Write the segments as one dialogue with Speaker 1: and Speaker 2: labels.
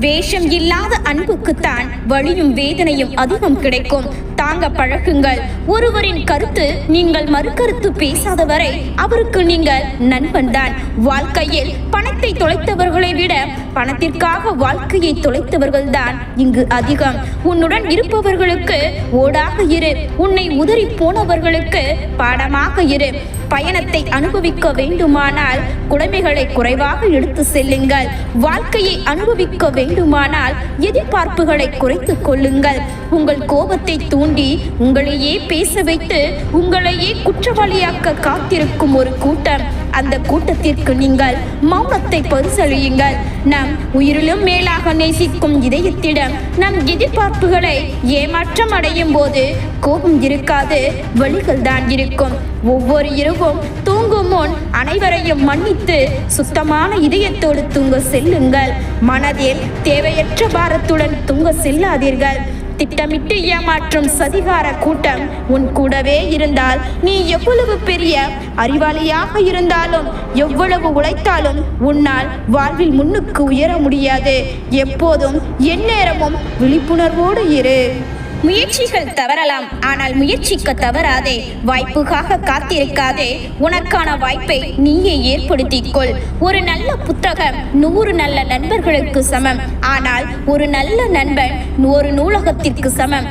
Speaker 1: வேஷம் இல்லாத அன்புக்குத்தான் வழியும் வேதனையும் அதிகம் கிடைக்கும். தாங்க பழகுங்கள். ஒருவரின் கருத்து நீங்கள் மறுக்கருத்து பேசாத வரை அவருக்கு நீங்கள் நண்பன்தான். வாழ்க்கையில் வாழ்க்கையில் பணத்தை தொலைத்தவர்களை விட பணத்திற்காக வாழ்க்கையை தொலைத்தவர்கள்தான் இங்கு அதிகம். உன்னுடன் இருப்பவர்களுக்கு ஓடாக இரு. உன்னை உதறி போனவர்களுக்கு பாடமாக இரு. பயணத்தை அனுபவிக்க வேண்டுமானால் குடைமைகளை குறைவாக எடுத்து செல்லுங்கள். வாழ்க்கையை அனுபவிக்க வேண்டுமானால் எதிர்பார்ப்புகளை குறைத்துக் கொள்ளுங்கள். உங்கள் கோபத்தை தூண்டி உங்களையே பேச வைத்து உங்களையே குற்றவாளியாக்க காத்திருக்கும் ஒரு கூட்டம். அந்த கூட்டத்திற்கு நீங்கள் மௌனத்தை பரிசளியுங்கள். நம் உயிரிலும் மேலாக நேசிக்கும் இதயத்திடம் நம் எதிர்பார்ப்புகளை ஏமாற்றம் அடையும் போது கோபம் இருக்காது வழிகள் தான் இருக்கும். ஒவ்வொரு இரவும் தூங்கும் முன் அனைவரையும் மன்னித்து சுத்தமான இதயத்தோடு தூங்க செல்லுங்கள். மனதில் தேவையற்ற பாரத்துடன் தூங்க செல்லாதீர்கள். திட்டமிட்டு ஏமாற்றும் சதிகார கூட்டம் உன் கூடவே இருந்தால் நீ எவ்வளவு பெரிய அறிவாளியாக இருந்தாலும் எவ்வளவு உழைத்தாலும் உன்னால் வாழ்வில் முன்னுக்கு உயர முடியாது. எப்போதும் எந்நேரமும் விழிப்புணர்வோடு இரு. முயற்சிகள் தவறலாம். ஆனால் முயற்சிக்க தவறாதே. வாய்ப்புக்காக காத்திருக்காதே. உனக்கான வாய்ப்பை நீயே ஏற்படுத்திக்கொள். ஒரு நல்ல புத்தகம் நூறு நல்ல நண்பர்களுக்கு சமம். ஆனால் ஒரு நல்ல நண்பன் ஒரு நூலகத்திற்கு சமம்.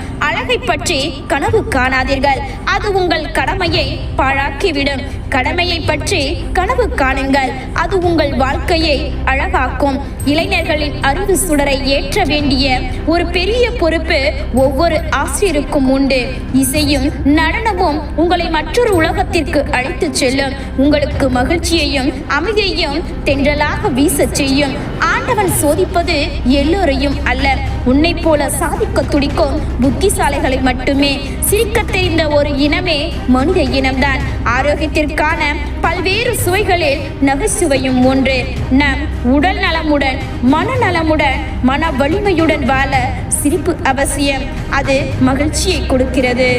Speaker 1: அழகை பற்றி கனவு காணாதீர்கள். அது உங்கள் கடமையை பாழாக்கிவிடும். கடமையை பற்றி கனவு காணுங்கள். அது உங்கள் வாழ்க்கையை அழகாக்கும். இளைஞர்களின் அறிவு சுடரை ஏற்ற வேண்டிய ஒரு பெரிய பொறுப்பு ஒவ்வொரு ஆசிரியருக்கும் உண்டு. இசையும் நடனமும் உங்களை மற்றொரு உலகத்திற்கு அழைத்துச் செல்லும். உங்களுக்கு மகிழ்ச்சியையும் அமைதியையும் தென்றலாக வீசச் செய்யும். ஆண்டவன் சோதிப்பது எல்லோரையும் அல்ல. உன்னை போல சாதிக்க துடிக்கும் புத்திசாலைகளை மட்டுமே. சிரிக்க தெரிந்த ஒரு இனமே மனித இனம்தான். ஆரோக்கியத்திற்கான பல்வேறு சுவைகளில் நகைச்சுவையும் ஒன்று. நம் உடல் நலமுடன் மனநலமுடன் மன வலிமையுடன் வாழ சிரிப்பு அவசியம். அது மகிழ்ச்சியை கொடுக்கிறது.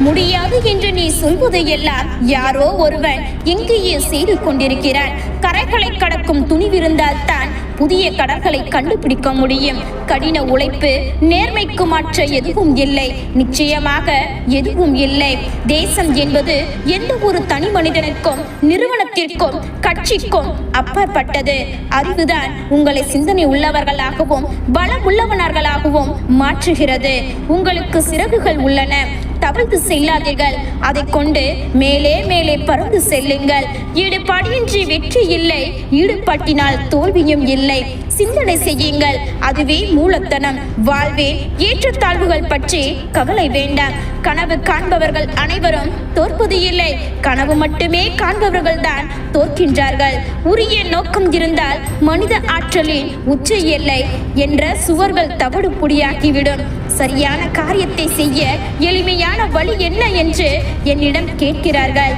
Speaker 1: முடியாது என்று நீ சொல்வது எல்லாம் யாரோ ஒருவன் எங்கேயே செய்து கொண்டிருக்கிறான். கரைகளை கடக்கும் துணிவிருந்தால் தான் புதிய கடற்களை கண்டுபிடிக்க முடியும். கடின உழைப்பு நேர்மைக்கு மாற்ற எதுவும் இல்லை. நிச்சயமாக எதுவும் இல்லை. தேசம் என்பது எந்த ஒரு தனி மனிதனுக்கும் நிறுவனத்திற்கும் கட்சிக்கும் அப்பாற்பட்டது. அறிவுதான் உங்களை சிந்தனை உள்ளவர்களாகவும் பலம் உள்ளவனர்களாகவும் மாற்றுகிறது. உங்களுக்கு சிறகுகள் உள்ளன. தவழ்ந்து செல்லாதீர்கள். அதை கொண்டு மேலே மேலே பறந்து செல்லுங்கள். ஈடுபாடின்றி வெற்றி இல்லை. ஈடுபட்டினால் தோல்வியும் இல்லை. சிந்தனை செய்யுங்கள். அதுவே மூலத்தனம். வாழ்வே ஏற்றத்தாழ்வுகள் பற்றி கவலை வேண்டாம். கனவு காண்பவர்கள் அனைவரும் தோற்பது இல்லை. கனவு மட்டுமே காண்பவர்கள் தான் தோற்கின்றார்கள். உரிய நோக்கம் இருந்தால் மனித ஆற்றலின் உச்ச எல்லை என்ற சுவர்கள் தவிடு பொடியாக்கிவிடும் சரியான காரியத்தை செய்ய எளிமையான வழி என்ன என்று என்னிடம் கேட்கிறார்கள்.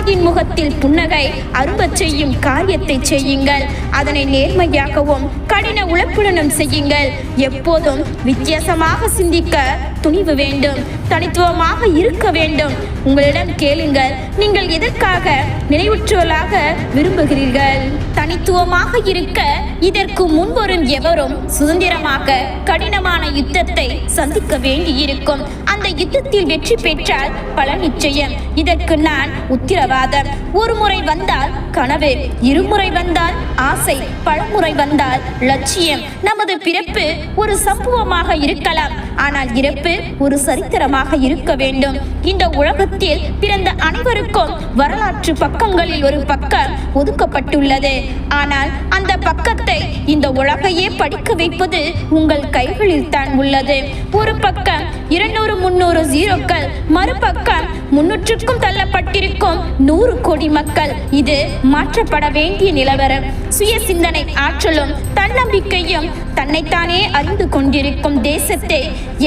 Speaker 1: அல்லாஹின் முகத்தில் புன்னகை அரும்பச் செய்யும் காரியத்தை செய்யுங்கள். அதனை நேர்மையாகவும் கடின உழைப்புடனும் செய்யுங்கள். எப்போதும் வித்தியாசமாக சிந்திக்க துணிவு வேண்டும் தனித்துவமாக இருக்க வேண்டும். உங்களிடம் கேளுங்கள் நீங்கள் எதற்காக நினைவுற்றவர்களாக விரும்புகிறீர்கள்? தனித்துவமாக இருக்க இதற்கு முன்வரும் எவரும் சுதந்திரமாக கடினமான யுத்தத்தை சந்திக்க வேண்டியிருக்கும். அந்த யுத்தத்தில் வெற்றி பெற்றால் பல நிச்சயம். இதற்கு நான் உத்திரவாதம். ஒரு முறை வந்தால் கனவு இருமுறை வந்தால் ஆசை பலமுறை வந்தால் லட்சியம். நமது பிறப்பு ஒரு சம்பவமாக இருக்கலாம் ஆனால் இறப்பு ஒரு சரித்திரமாக இருக்க வேண்டும். இந்த உலகத்தில் பிறந்த அனைவருக்கும் வரலாற்று பக்கங்களில் ஒரு பக்கம் ஒதுக்கப்பட்டுள்ளது. ஆனால் அந்த பக்கத்தை இந்த உலகையே படிக்க வைப்பது உங்கள் கைகளில் தான் உள்ளது. ஒரு பக்கம் இருநூறு முன்னூறு ஜீரோக்கள் மறுபக்கம் முன்னூற்றுக்கும் தள்ளப்பட்டிருக்கும் நூறு கோடி மக்கள். இது மாற்றப்பட வேண்டிய நிலவரம். சுய சிந்தனை ஆற்றலும் தன்னம்பிக்கையும் தன்னைத்தானே அறிந்து கொண்டிருக்கும் தேசத்தை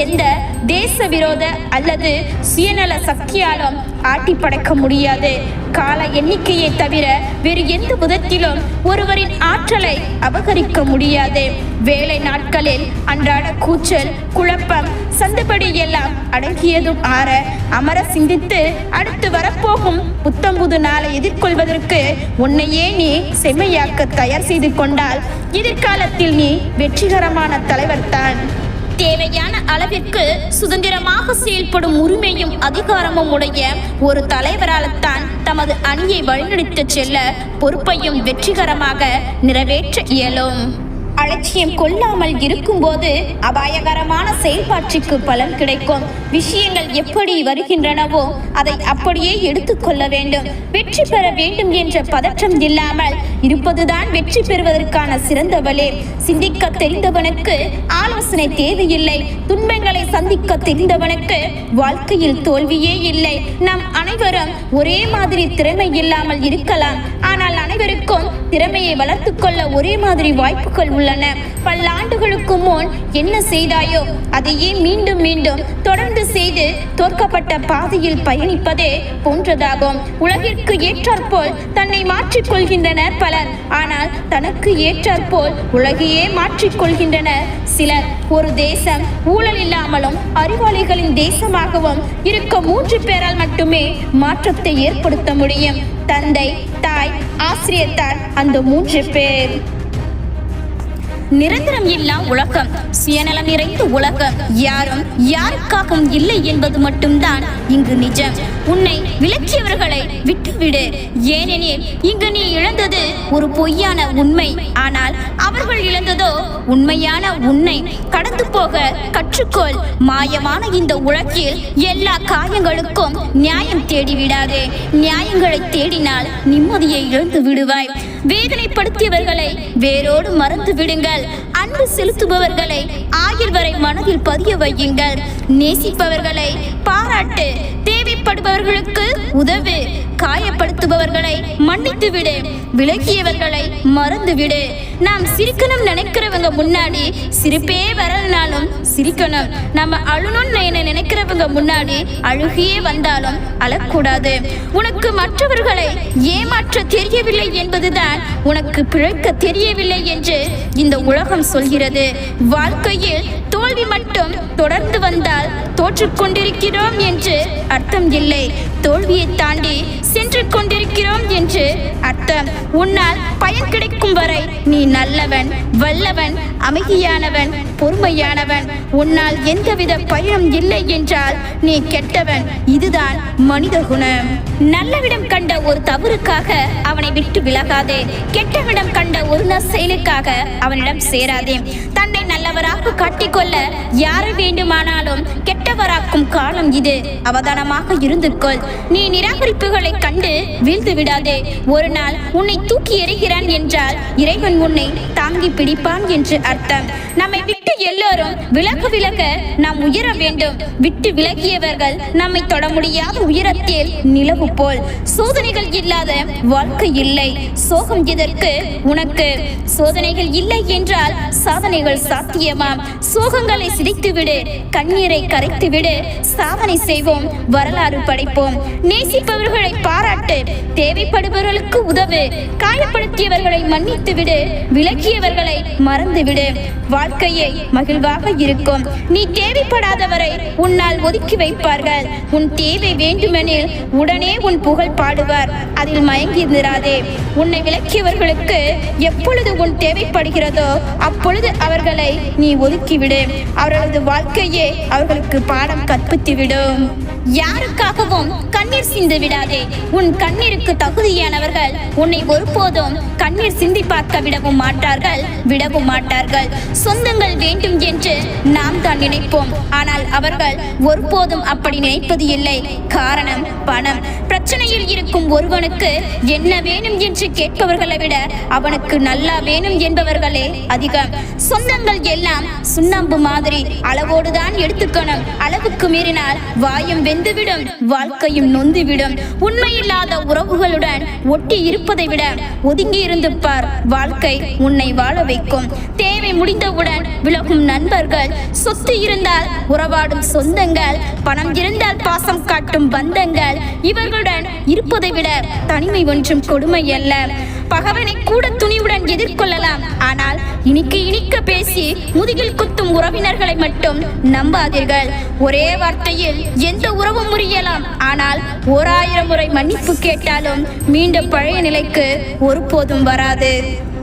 Speaker 1: எந்த தேச விரோத அல்லது சுயநல சக்தியாலும் ஆட்டி படைக்க முடியாது. கால எண்ணிக்கையை தவிர வேறு எந்த விதத்திலும் ஒருவரின் ஆற்றலை அபகரிக்க முடியாது. வேலை நாட்களில் அன்றாட கூச்சல் குழப்பம் சந்தபடி எல்லாம் அடங்கியதும் ஆற அமர சிந்தித்து அடுத்து வரப்போகும் புத்தம் புது நாளை எதிர்கொள்வதற்கு உன்னையே நீ செம்மையாக்க தயார் செய்து கொண்டால் எதிர்காலத்தில் நீ வெற்றிகரமான தலைவர்தான். தேவையான அளவிற்கு சுதந்திரமாக செயல்படும் உரிமையும் அதிகாரமும் உடைய ஒரு தலைவரால் தான் தமது அணியை வழிநடத்திச் செல்ல பொறுப்பையும் வெற்றிகரமாக நிறைவேற்ற இயலும். அலட்சியம் கொள்ளாமல் இருக்கும்போது அபாயகரமான செயல்பாட்டுக்கு பலன் கிடைக்கும். விஷயங்கள் எப்படி வருகின்றனவோ அதை அப்படியே எடுத்துக்கொள்ள வேண்டும். வெற்றி பெற வேண்டும் என்ற பதற்றம் இல்லாமல் இருப்பதுதான் வெற்றி பெறுவதற்கான சிறந்த வழி. சிந்திக்க தெரிந்தவனுக்கு ஆலோசனை தேவையில்லை. துன்பங்களை சந்திக்க தெரிந்தவனுக்கு வாழ்க்கையில் தோல்வியே இல்லை. நம் அனைவரும் ஒரே மாதிரி திறமை இல்லாமல் இருக்கலாம். ஆனால் அனைவருக்கும் திறமையை வளர்த்துக்கொள்ள ஒரே மாதிரி வாய்ப்புகள் உள்ளன பல்லாண்டுகளுக்கு முன் என்ன செய்தாயோ அதையே மீண்டும் மீண்டும் தொடர்ந்து செய்து தோற்கப்பட்ட பாதையில் பயணிப்பதே போன்றதாகும். உலகிற்கு ஏற்றாற்போல் தன்னை மாற்றிக் கொள்கின்றனர் பலர். ஆனால் தனக்கு ஏற்றாற்போல் உலகையே மாற்றிக்கொள்கின்றனர் சிலர். ஒரு தேசம் ஊழல் இல்லாமலும் அறிவாளிகளின் தேசமாகவும் இருக்க மூன்று பேரால் மட்டுமே மாற்றத்தை ஏற்படுத்த முடியும். தந்தை தாய் ஆசிரியர் தான் அந்த மூன்று பேர். நிரந்தரம் இல்லா உலகம். சுயநலம் நிறைந்த உலகம். யாரும் யாருக்காகவும் இல்லை என்பது மட்டும்தான் இங்கு நிஜம். உன்னை விலக்கியவர்களை விட்டுவிடு. ஏனெனில் இங்கு நீ இழந்தது ஒரு பொய்யான உண்மை. ஆனால் அவர்கள் இழந்ததோ உண்மையான உன்னை கடந்து போக கற்றுக்கொள். மாயமான இந்த உலகில் எல்லா காயங்களுக்கும் நியாயம் தேடி விடாதே நியாயங்களை தேடினால் நிம்மதியை இழந்து விடுவாய் வேதனைப்படுத்தியவர்களை வேரோடு மறந்து விடுங்கள் அன்பு செலுத்துபவர்களை ஆயுள் வரை மனதில் பதிய வையுங்கள். நேசிப்பவர்களை பாராட்டு தேவைப்படுபவர்களுக்கு உதவு. காயப்படுத்துபவர்களை மன்னித்து விடு விலகியவர்களை மறந்து விடு நாம் சிரிக்கணும் நினைக்கிறவங்க முன்னாடி சிரிப்பே வரலனாலும் சிரிக்கணும். நம்ம அழுணும்னு என்ன நினைக்கிறவங்க முன்னாடி அழுகியே வந்தாலும் அழக்கூடாது. உனக்கு மற்றவர்களை ஏமாற்ற தெரியவில்லை என்பதுதான் உனக்கு பிழைக்க தெரியவில்லை என்று இந்த உலகம் சொல்கிறது. வாழ்க்கையில் தோல்வி மட்டும் தொடர்ந்து வந்தால் தோற்றுக்கொண்டிருக்கிறோம் என்று அர்த்தம் இல்லை. தோல்வியை தாண்டி சென்று கொண்டிருக்கிறோம் என்று அர்த்தம். உன்னால் பயன் கிடைக்கும் வரை நீ நல்லவன் வல்லவன் அமைதியானவன் பொறுமையானவன். உன்னால் எந்தவித பயனும் இல்லை என்றால் நீ கெட்டவன். இதுதான் மனித குணம். நல்லவிடம் கண்ட ஒரு தவறுக்காக அவனை விட்டு விலகாதே. கெட்டவிடம் கண்ட ஒரு நற்செயலுக்காக அவனிடம் சேராதே. நல்லவராக காட்டிக்கொள்ள யாரை வேண்டுமானாலும் கெட்டவராக்கும் காலம் இது. அவதானமாக இருந்து கொள் நீ நிராகரிப்புகளை கண்டு வீழ்ந்து விடாதே. ஒரு நாள் உன்னை தூக்கி எறிகிறான் என்றால் இறைவன் உன்னை தாங்கி பிடிப்பான் என்று அர்த்தம். நம்மை விட்டு எல்லோரும் விலக விலக நாம் உயர வேண்டும். விட்டு விலகியவர்கள் நம்மை தொட முடியாத உயரத்தில் நிலவு போல் சோதனைகள் இல்லாத வாழ்க்கை இல்லை. சோகம் எதற்கு? உனக்கு சோதனைகள் இல்லை என்றால் சாதனைகள் சாத்தியமாம் சோகங்களை சிரித்து விடு கண்ணீரை கரைத்துவிடு சாதனை செய்வோம் வரலாறு படைப்போம். நேசிப்பவர்களை பாராட்டு தேவைப்படுபவர்களுக்கு உதவு காயப்படுத்தியவர்களை மன்னித்து விடு விலக்கியவர்களை மறந்துவிடு. வாழ்க்கையை மகிழ்வாக இருக்கும். நீ தேவைப்படாதவரை உன்னால் ஒதுக்கி வைப்பார்கள். உன் தேவை வேண்டுமெனில் உடனே உன் புகழ் பாடுவார். அதில் மயங்கி நிராதே. உன்னை விலக்கியவர்களுக்கு எப்பொழுது உன் தேவைப்படுகிறதோ அப்பொழுது அவர்களை நீ ஒதுக்கிவிடு. அவர்களது வாழ்க்கையே அவர்களுக்கு பாடம் கற்பித்துவிடும். யாருக்காகவும் கண்ணீர் சிந்து விடாதே. உன் கண்ணீருக்கு தகுதியானவர்கள் உன்னை ஒருபோதும் கண்ணீர் சிந்தி பார்க்க விடவும் மாட்டார்கள் விடவும் மாட்டார்கள். சொந்தங்கள் வேண்டும் என்று நாம் தான் நினைப்போம். ஆனால் அவர்கள் ஒருபோதும் அப்படி நினைப்பது இல்லை. காரணம் பணம். பிரச்சனையில் இருக்கும் ஒருவனுக்கு என்ன வேணும் என்று கேட்பவர்களை விட அவனுக்கு நல்லா வேணும் என்பவர்களே அதிகம். சொந்தங்கள் எல்லாம் சுண்ணாம்பு மாதிரி அளவோடுதான் எடுத்துக்கணும். அளவுக்கு மீறினால் வாயும் வெந்துவிடும். வாழ்க்கையும் நொந்துவிடும். உண்மையில்லாத உறவுகளுடன் ஒட்டி இருப்பதை விட ஒதுங்கி இருந்து பார். வாழ்க்கை உன்னை வாழ வைக்கும். தேவை முடிந்தவுடன் விலகும் நண்பர்கள். சொத்து இருந்தால் உறவாடும் சொந்தங்கள். பணம் இருந்தால் பாசம் காட்டும் பந்தங்கள். இவர்களுடன் இருப்பதை விட தனிமை ஒன்றும் கொடுமை அல்ல பகவனை கூட துணிவுடன் எதிர்கொள்ளலாம். ஆனால் இனிக்கு இனிக்க பேசி முதுகில் குத்தும் உறவினர்களை மட்டும் நம்பாதீர்கள். ஒரே வார்த்தையில் எந்த உறவும் முறியலாம். ஆனால் ஓராயிரம் முறை மன்னிப்பு கேட்டாலும் மீண்டும் பழைய நிலைக்கு ஒருபோதும் வராது.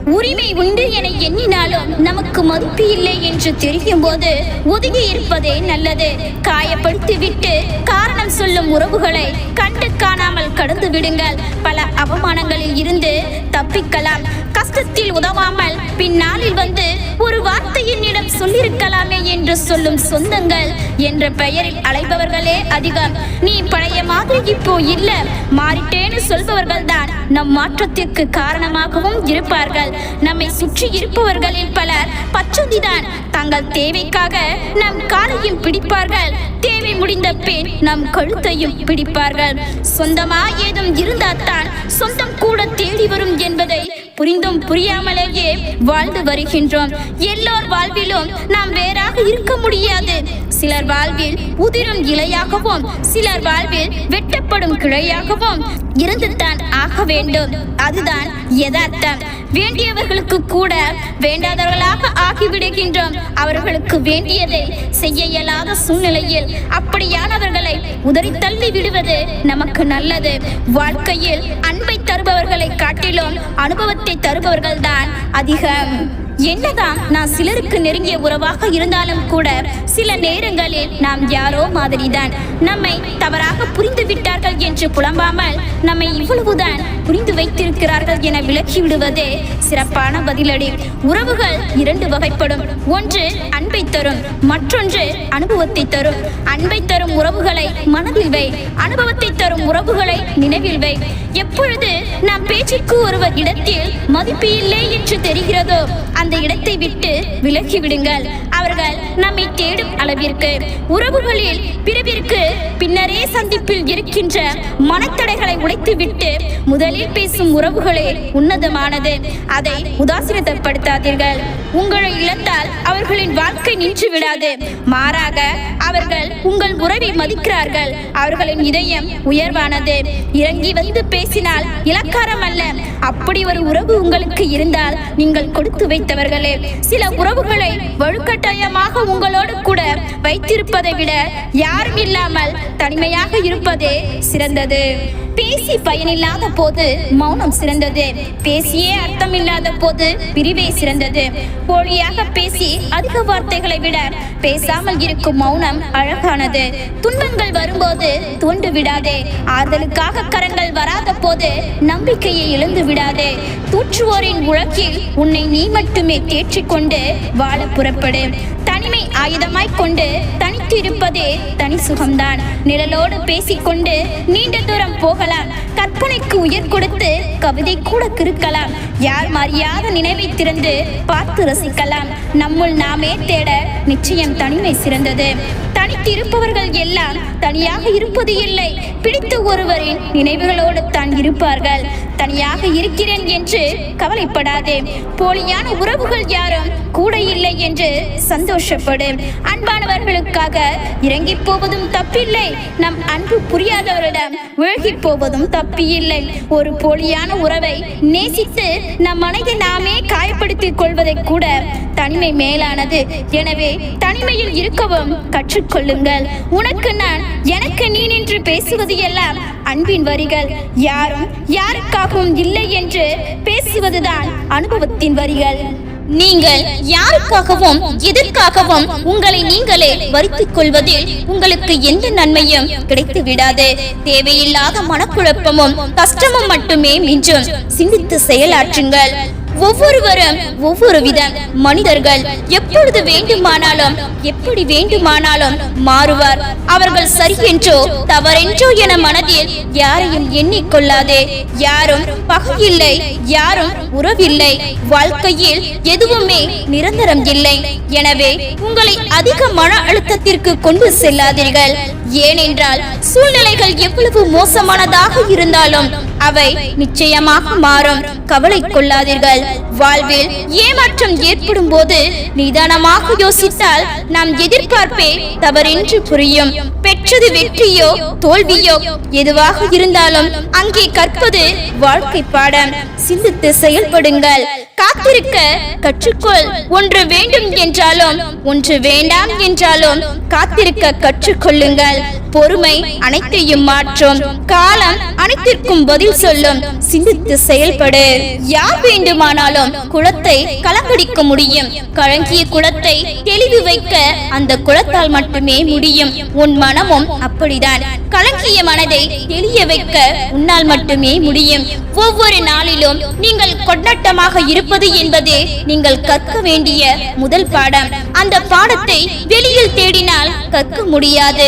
Speaker 1: உரிமை உண்டு என எண்ணினாலும் நமக்கு மதிப்பு இல்லை என்று தெரியும் போது ஒதுங்கி இருப்பதே நல்லது. காயப்படுத்தி விட்டு காரணம் சொல்லும் உறவுகளை கண்டு காணாமல் கடந்து விடுங்கள். பல அவமானங்களில் இருந்து தப்பிக்கலாம். கஷ்டத்தில் உதவாமல் பின்னாளில் வந்து ஒரு வார்த்தை என்னிடம் சொல்லியிருக்கலாமே என்று சொல்லும் சொந்தங்கள் என்ற பெயரில் அழைப்பவர்களே அதிகம். நீ பழைய மாதிரி இப்போ இல்ல. மாறிட்டேன்னு சொல்பவர்கள் தான் நம் மாற்றத்திற்கு காரணமாகவும் இருப்பார்கள். நம்மை சுற்றி இருப்பவர்களில் பலர் பச்சந்திதான். தங்கள் தேவைக்காக நம் காலையும் பிடிப்பார்கள். தேவை முடிந்த பின் நம் கழுத்தையும் பிடிப்பார்கள். சொந்தமா ஏதும் இருந்தால்தான் சொந்தம் கூட தேடி வரும் என்பதை புரிந்தும் புரியாமலேயே வாழ்ந்து வருகின்றோம். எல்லோர் வாழ்விலும் நாம் வேறாக இருக்க முடியாது. சிலர் வாழ்வில் உதிரும் இலையாகவும் சிலர் வாழ்வில் வெட்டப்படும் கிளையாகவும் இருந்துதான் ஆக வேண்டும். அதுதான் யதார்த்தம். வேண்டியவர்களுக்கு கூட வேண்டாதவர்களாக ஆகிவிடுகின்றோம். அவர்களுக்கு வேண்டியதை செய்ய இயலாத சூழ்நிலையில் அப்படியானவர்களை உதறி தள்ளி விடுவது நமக்கு நல்லது. வாழ்க்கையில் அன்பை தருபவர்களை காட்டிலும் அனுபவத்தை தருபவர்கள் தான் அதிகம். என்னதான் நான் சிலருக்கு நெருங்கிய உறவாக இருந்தாலும் கூட சில நேரங்களில் நாம் யாரோ மாதிரிதான் நம்மை தவறாக புரிந்து விட்டார்கள் என்று புலம்பாமல் நம்மை இவ்வளவுதான் புரிந்து வைத்திருக்கிறார்கள் என விளக்கிவிடுவதே சிறப்பான பதிலடி. உறவுகள் இரண்டு வகைப்படும். ஒன்று அன்பை தரும் மற்றொன்று அனுபவத்தை தரும். அன்பை தரும் உறவுகளை மனதில் வை அனுபவத்தை தரும் உறவுகளை நினைவில் வை. எப்பொழுது நாம் பேச்சுக்கு ஒருவர் இடத்தில் மதிப்பு இல்லை என்று தெரிகிறதோ அந்த இடத்தை விட்டு விலகி விடுங்கள். அவர்கள் நம்மை தேடும் அளவிற்கு. உறவுகளில் பிரிவிற்கு பின்னரே சந்திப்பில் இருக்கின்ற மனத்தடைகளை உடைத்துவிட்டு முதலில் பேசும் உறவுகளே உன்னதமானது. அதை உதாசீனப்படுத்தாதீர்கள். உங்களை இழந்தால் அவர்களின் வாழ்க்கை நின்று விடாது. மாறாக அவர்கள் உங்கள் உறவை மதிக்கிறார்கள். அவர்களின் இதயம் உயர்வானது. இறங்கி வந்து பேசினால் இலக்காரம் அல்ல. அப்படி ஒரு உறவு உங்களுக்கு இருந்தால் நீங்கள் கொடுத்து வைத்தவர்களே. சில உறவுகளை வலுக்கட்டாயமாக உங்களோடு கூட வைத்திருப்பதை விட யாரும் இல்லாமல் தனிமையாக இருப்பதே சிறந்தது. பேசி பயனில்லாத போது மௌனம் சிறந்தது. பேசியே அர்த்தமில்லாத போது பிரிவே சிறந்தது. போலியாக பேசி அதிக வார்த்தைகளை விட பேசாமல் இருக்கும் மௌனம் அழகானது. துன்பங்கள் வரும்போது தோண்டு விடாதே. ஆறுதலுக்காக கரங்கள் வராத போது நம்பிக்கையை இழந்து விடாதே. தூற்றுவோரின் உலகில் உன்னை நீ மட்டுமே தேற்றிக்கொண்டு வாழ புறப்படு. தனிமை ஆயுதமாய் கொண்டு தனித்து இருப்பதே தனி சுகம்தான். நிழலோடு பேசிக்கொண்டு நீண்ட தூரம் போகலாம். கற்பனைக்கு உயிர் கொடுத்து கவிதை கூட கிறுக்கலாம். யார் மறியாத நினைவை திறந்து பார்த்து ரசிக்கலாம். நம்முள் நாமே தேட நிச்சயம் தனிமை சிறந்தது. பிடித்திருப்பவர்கள் எல்லாம் தனியாக இருப்பது இல்லை. பிடித்த ஒருவரின் நினைவுகளோடு தான் இருப்பார்கள். தனியாக இருக்கிறேன் என்று கவலைப்படாதே. போலியான உறவுகள் யாரும் கூட இல்லை என்று சந்தோஷப்படு. அன்பானவர்களுக்காக இறங்கி போவதும் தப்பில்லை. நம் அன்பு புரியாதவரிடம் விலகி போவதும் தப்பில்லை. ஒரு போலியான உறவை நேசித்து நம் மனதை நாமே காயப்படுத்திக் கொள்வதை கூட தனிமை மேலானது. எனவே தனிமையில் இருக்கவும் கொள்ளுங்கள் உனக்கு நான் எனக்கு நீ நின்று பேசுவது எல்லாம் அன்பின் வரிகள். யாரும் யாருக்காகவும் இல்லை என்று பேசுவதுதான் அனுபவத்தின் வரிகள். நீங்கள் யாருக்காகவும் எதற்காகவும் உங்களை நீங்களே வருத்திக் கொள்வதில் உங்களுக்கு எந்த நன்மையும் கிடைத்து விடாது தேவையில்லாத மனக்குழப்பமும் கஷ்டமும் மட்டுமே மிஞ்சும். சிந்தித்து செயலாற்றுங்கள். ஒவ்வொருவரும் ஒவ்வொரு வித மனிதர்கள். எப்பொழுது வேண்டுமானாலும் எப்படி வேண்டுமானாலும் மாறுவார். அவர்கள் சரி என்றோ தவறென்றோ என மனதில் யாரையும் எண்ணிக்கொள்ளாதே. யாரும் பகையில்லை யாரும் உறவில்லை. வாழ்க்கையில் எதுவுமே நிரந்தரம் இல்லை. எனவே உங்களை அதிக மன அழுத்தத்திற்கு கொண்டு செல்லாதீர்கள். ஏனென்றால் சூழ்நிலைகள் எவ்வளவு மோசமானதாக இருந்தாலும் அவை நிச்சயமாக மாறும். கவலை கொள்ளாதீர்கள். வாழ்வில் ஏமாற்றம் ஏற்படும் போது நிதானமாக யோசித்தால் நாம் எதிர்பார்ப்பே தவறென்று புரியும். பெற்றது வெற்றியோ தோல்வியோ எதுவாக இருந்தாலும் அங்கே கற்பது வாழ்க்கை பாடம். சிந்தித்து செயல்படுங்கள். காத்திருக்க கற்றுக்கொள். ஒன்று வேண்டும் என்றாலும் ஒன்று வேண்டாம் என்றாலும் காத்திருக்க கற்றுக்கொள்ளுங்கள். பொறுமை அனைத்தையும் மாற்றும். காலம் அனைத்திற்கும் பதில் சொல்லும். சிந்தித்து செயல்படு. யார் வேண்டுமானாலும் குளத்தை கலங்கடிக்க முடியும். கலங்கிய குளத்தை தெளிவு வைக்க அந்த குளத்தால் மட்டுமே முடியும். உன் மனமும் அப்படிதான் கலங்கிய மனதை தெளிய வைக்க உன்னால் மட்டுமே முடியும். ஒவ்வொரு நாளிலும் நீங்கள் கொண்டாட்டமாக இருப்பது என்பது நீங்கள் கற்க வேண்டிய முதல் பாடம். அந்த பாடத்தை வெளியில் தேடினால் கற்க முடியாது.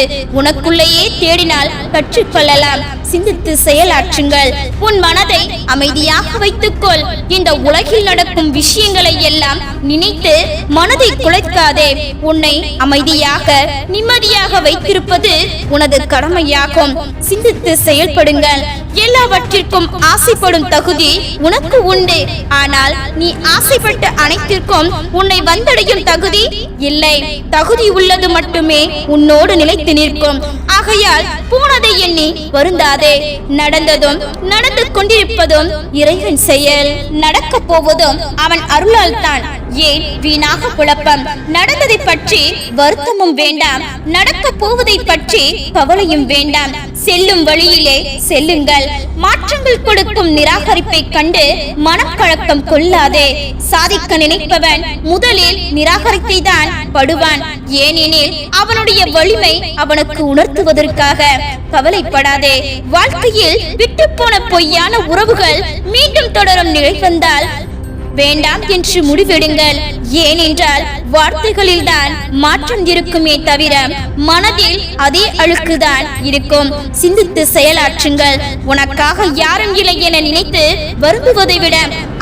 Speaker 1: உள்ளேயே தேடினால் கற்றுக்கொள்ளலாம். சிந்தித்து செயலாற்றுங்கள். உன் மனதை அமைதியாக வைத்துக்கொள். இந்த உலகில் நடக்கும் விஷயங்களை எல்லாம் நினைத்து மனதை குலைக்காதே. உன்னை அமைதியாக நிம்மதியாக வைத்திருப்பது உனது கடமையாகும். சிந்தித்து செயல்படுங்கள். எல்லாவற்றிற்கும் ஆசைப்படும் தகுதி உனக்கு உண்டு. ஆனால் நீ ஆசைப்பட்ட அனைத்திற்கும் உன்னை வந்தடையும் தகுதி இல்லை. தகுதி உள்ளது மட்டுமே உன்னோடு நிலைத்து நிற்கும். ஆகையால் போனதை எண்ணி வருந்தாதே. நடந்ததும் நடந்து கொண்டிருப்பதும் இறைவன் செயல். நடக்க போவதும் அவன் அருளால் தான். ஏன் வீணாக குழப்பம்? நடந்ததை பற்றி வருத்தமும் வேண்டாம். நடக்க போவதை பற்றி கவலையும் வேண்டாம். செல்லும் வழியிலே செல்லுங்கள். மாற்றங்கள் கொடுக்கும் நிராகரிப்பை கண்டு மனப்பழக்கம் கொள்ளாதே. சாதிக்க நினைப்பவன் முதலில் நிராகரித்தை தான் படுவான். ஏனெனில் அவனுடைய வலிமை அவனுக்கு உணர்த்துவதற்காக. கவலைப்படாதே. வாழ்க்கையில் விட்டுப்போன பொய்யான உறவுகள் மீண்டும் தொடரும் நிலை வந்தால் வேண்டாம் என்று முடிவெடுங்கள். ஏனென்றால் வார்த்தைகளில் தான் மாற்றம் இருக்குமே தவிர மனதில் அதே அழுக்குதான் இருக்கும். சிந்தித்து செயலாற்றுங்கள். உனக்காக யாரும் இல்லை என நினைத்து வருந்துவதை விட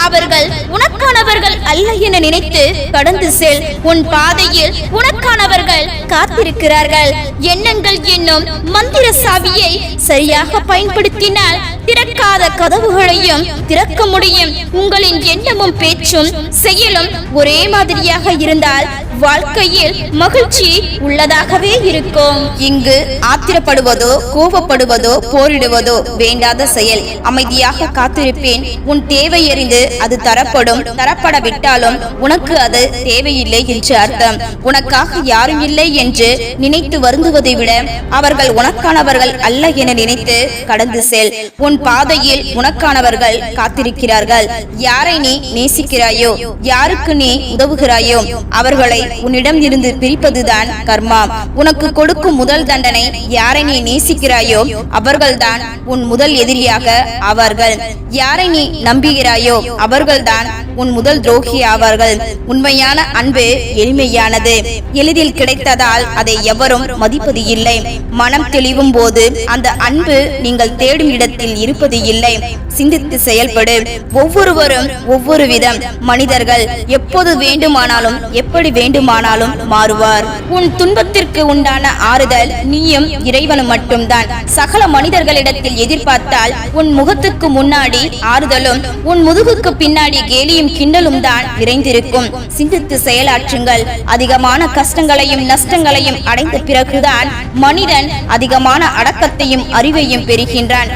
Speaker 1: அவர்கள் உனக்கானவர்கள் அல்ல என நினைத்து கடந்து செல். உன் பாதையில் உனக்கானவர்கள் காத்திருக்கிறார்கள். எண்ணங்கள் என்னும் மந்திர சாவியை சரியாக பயன்படுத்தினால் திறக்காத கதவுகளையும் திறக்க முடியும். உங்களின் எண்ணமும் பேச்சும் செயலும் ஒரே மாதிரியாக இருந்தால் வாழ்க்கையில் மகிழ்ச்சி உள்ளதாகவே இருக்கும்.
Speaker 2: இங்கு ஆத்திரப்படுவதோ கோபப்படுவதோ போரிடுவதோ வேண்டாத செயல். அமைதியாக காத்திருப்பேன். உன் தேவை அறிந்து அது தரப்படும். தரப்படவிட்டாலும் உனக்கு அது தேவையில்லை என்று அர்த்தம். உனக்காக யாரும் இல்லை என்று நினைத்து வருந்துவதை விட அவர்கள் உனக்கானவர்கள் அல்ல என நினைத்து கடந்து செல். உன் உன் பாதையில் உனக்கானவர்கள் காத்திருக்கிறார்கள். யாரை நீ நேசிக்கிறாயோ யாருக்கு நீ உதவுகிறாயோ அவர்களை உன்னிடம் இருந்து பிரிப்பதுதான் கர்மா. உனக்கு கொடுக்கும் முதல் தண்டனை யாரை நீ நேசிக்கிறாயோ அவர்கள்தான் உன் முதல் எதிரியாக ஆவார்கள். யாரை நீ நம்புகிறாயோ அவர்கள்தான் உன் முதல் துரோகி ஆவார்கள். உண்மையான அன்பு எளிமையானது. எளிதில் கிடைத்ததால் அதை எவரும் மதிப்பது இல்லை. மனம் தெளிவும் போது அந்த அன்பு நீங்கள் தேடும் இடத்தில் இருப்பது இல்லை. சிந்தித்து செயல்படு. ஒவ்வொருவரும் ஒவ்வொரு விதம் மனிதர்கள் எப்போது வேண்டுமானாலும் எப்படி வேண்டுமானாலும் மாறுவார். உன் துன்பத்திற்கு உண்டான ஆறுதல் நீயும் இறைவனும் மட்டும்தான். சகல மனிதர்களிடத்தில் எதிர்பார்த்தால் உன் முகத்துக்கு முன்னாடி ஆறுதலும் உன் முதுகுக்கு பின்னாடி கேலியும் கிண்டலும் தான் விரைந்திருக்கும் சிந்தித்து செயலாற்றுங்கள். அதிகமான கஷ்டங்களையும் நஷ்டங்களையும் அடைந்த பிறகுதான் மனிதன் அதிகமான அடக்கத்தையும் அறிவையும் பெறுகின்றான்.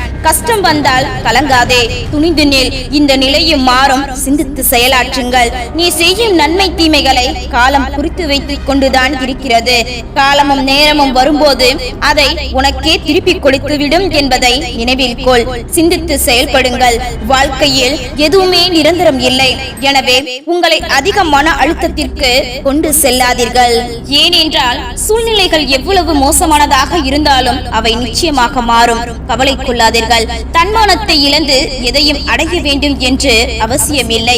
Speaker 2: கஷ்டம் வந்தால் கலங்காதே. துணிந்து நில். இந்த நிலையும் மாறும். சிந்தித்து செயலாற்றுங்கள். நீ செய்யும் நன்மை தீமைகளை காலம் குறித்து வைத்துக் கொண்டுதான் இருக்கிறது. காலமும் நேரமும் வரும்போது அதை உனக்கே திருப்பி கொடுத்துவிடும் என்பதை நினைவில் கொள். சிந்தித்து செயல்படுங்கள். வாழ்க்கையில் எதுவுமே நிரந்தரம் இல்லை. எனவே உங்களை அதிக மன அழுத்தத்திற்கு கொண்டு செல்லாதீர்கள். ஏனென்றால் சூழ்நிலைகள் எவ்வளவு மோசமானதாக இருந்தாலும் அவை நிச்சயமாக மாறும். கவலைக்குள்ளாதீர்கள் தன்மானத்தை இழந்து எதையும் அடைய வேண்டும் என்று அவசியமில்லை.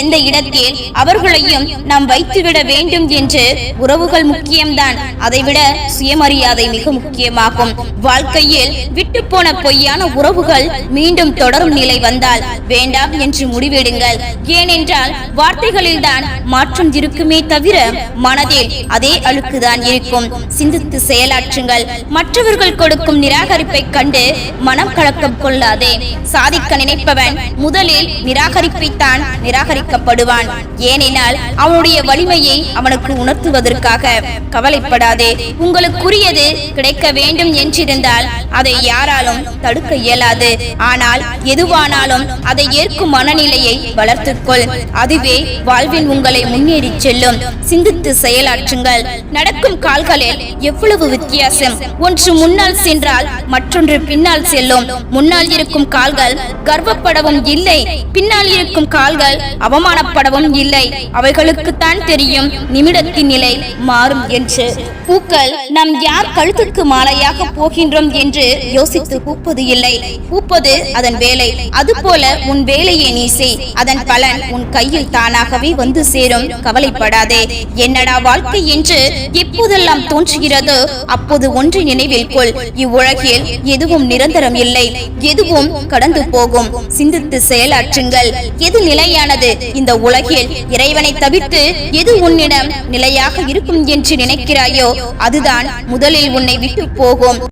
Speaker 2: எந்த இடத்தில் அவர்களையும் நாம் வைத்துவிட வேண்டும் என்று உறவுகள் முக்கியம்தான். அதைவிட சுயமரியாதை மிக முக்கியமாகும். வாழ்க்கையில் விட்டு போன பொய்யான உறவுகள் மீண்டும் தொடரும் நிலை வந்தால் வேண்டாம் என்று முடிவெடுங்கள். ஏனென்றால் வார்த்தைகளில் தான் மாற்றம் இருக்குமே தவிர மனதில் அதே அழுக்குதான் இருக்கும். சிந்தித்து செயலாற்றுங்கள். மற்றவர்கள் கொடுக்கும் நிராகரிப்பை கண்டு மனம் கலக்கம் கொள்ளாதே. சாதிக்க நினைப்பவன் முதலில் நிராகரிப்பைத்தான் நிராகரிக்கப்படுவான். ஏனெனால் அவனுடைய வலிமையை அவனுக்கு உணர்த்துவதற்காக. கவலைப்படாதே. உங்களுக்குரியது கிடைக்க வேண்டும் என்றிருந்தால் அதை யாராலும் தடுக்க இயலாது. ஆனால் எதுவானாலும் அதை ஏற்கும் மனநிலையை வளர்த்துக்கொள். அதுவே வாழ்வில் உங்களை முன்னேறி செல்லும். சிந்தித்து செயலாற்றுங்கள். நடக்கும் கால்களில் எவ்வளவு வித்தியாசம். ஒன்று முன்னால் சென்றால் மற்றொன்று பின்னால் செல்லும். முன்னால் முன்னால் இருக்கும் கால்கள் கர்வப்படவும் இல்லை. பின்னால் இருக்கும் கால்கள் அவமானப்படவும் இல்லை. அவைகளுக்குத்தான் தெரியும் நிமிடத்தின் நிலை மாறும் என்று. பூக்கள் நாம் யார் கழுத்துக்கு மாலையாக போகின்றோம் என்று யோசித்து பூப்பது இல்லை. பூப்பது அதன் வேலை. அதுபோல உன் வேலையை நீ செய். அதன் பலன் உன் கையில் தானாகவே வந்து சேரும். கவலைப்படாதே. என்னடா வாழ்க்கை என்று எப்போதெல்லாம் தோன்றுகிறதோ அப்போது ஒன்று நினைவில் கொள். இவ்வுலகில் எதுவும் நிரந்தரம் இல்லை. எதுவும் கடந்து போகும். சிந்தித்து செயலாற்றுங்கள். எது நிலையானது? இந்த உலகில் இறைவனை தவிர்த்து எது உன்னிடம் நிலையாக இருக்கும் என்று நினைக்கிறாயோ அதுதான் முதலில் உன்னை விட்டு போகும்.